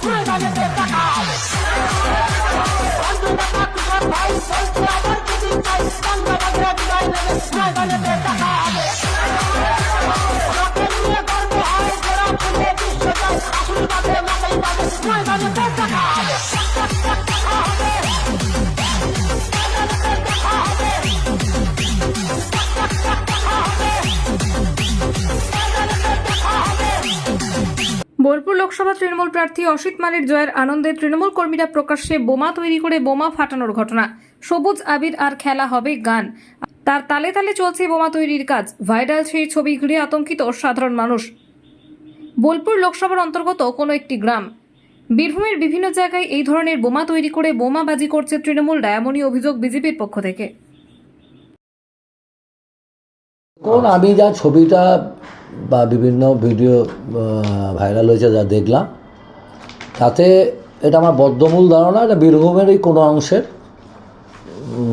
快点声。লোকসভা তৃণমূল প্রার্থী অসিত মালের জয়ের আনন্দে তৃণমূল কর্মীরা প্রকাশ্যে বোমা তৈরি করে বোমা ফাটানোর ঘটনা। সবুজ আবির আর খেলা হবে গান। তার তালে তালে চলছে বোমা তৈরির কাজ। ভাইরাল সেই ছবি ঘিরে আতঙ্কিত সাধারণ মানুষ। বোলপুর লোকসভার অন্তর্গত কোনো একটি গ্রাম। বীরভূমের বিভিন্ন জায়গায় এই ধরনের বোমা তৈরি করে বোমাবাজি করছে তৃণমূলরা, এমনই অভিযোগ বিজেপির পক্ষ থেকে। কোন আমি যা ছবিটা বা বিভিন্ন ভিডিও ভাইরাল হয়েছে যা দেখলাম, তাতে এটা আমার বদ্ধমূল ধারণা, এটা বীরভূমেরই কোনো অংশের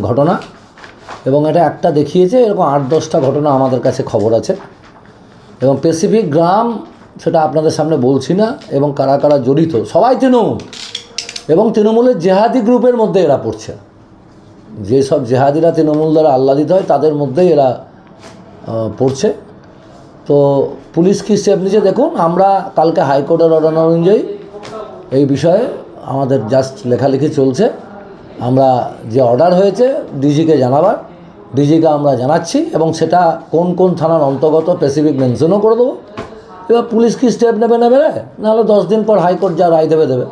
ঘটনা। এবং এটা একটা দেখিয়েছে, এরকম আট, দশটা ঘটনা আমাদের কাছে খবর আছে। এবং স্পেসিফিক গ্রাম সেটা আপনাদের সামনে বলছি না, এবং কারা কারা জড়িত, সবাই তৃণমূল। এবং তৃণমূলের জেহাদি গ্রুপের মধ্যে এরা পড়ছে। যেসব জেহাদিরা তৃণমূল দ্বারা আহ্লাদিত হয়, তাদের মধ্যেই এরা পড়ছে। তো পুলিশ কি স্টেপ নিচ্ছে দেখুন, আমরা কালকে হাইকোর্টের অর্ডার অনুযায়ী এই বিষয়ে আমাদের জাস্ট লেখালেখি চলছে। আমরা যে অর্ডার হয়েছে, ডিজিকে জানাবার। ডিজিকে আমরা জানাচ্ছি এবং সেটা কোন কোন থানার অন্তর্গত স্পেসিফিক মেনশনও করে দেবো। এবার পুলিশ কি স্টেপ নেবে নেবে? নাহলে দশ দিন পর হাইকোর্ট যা রায় দেবে দেবে।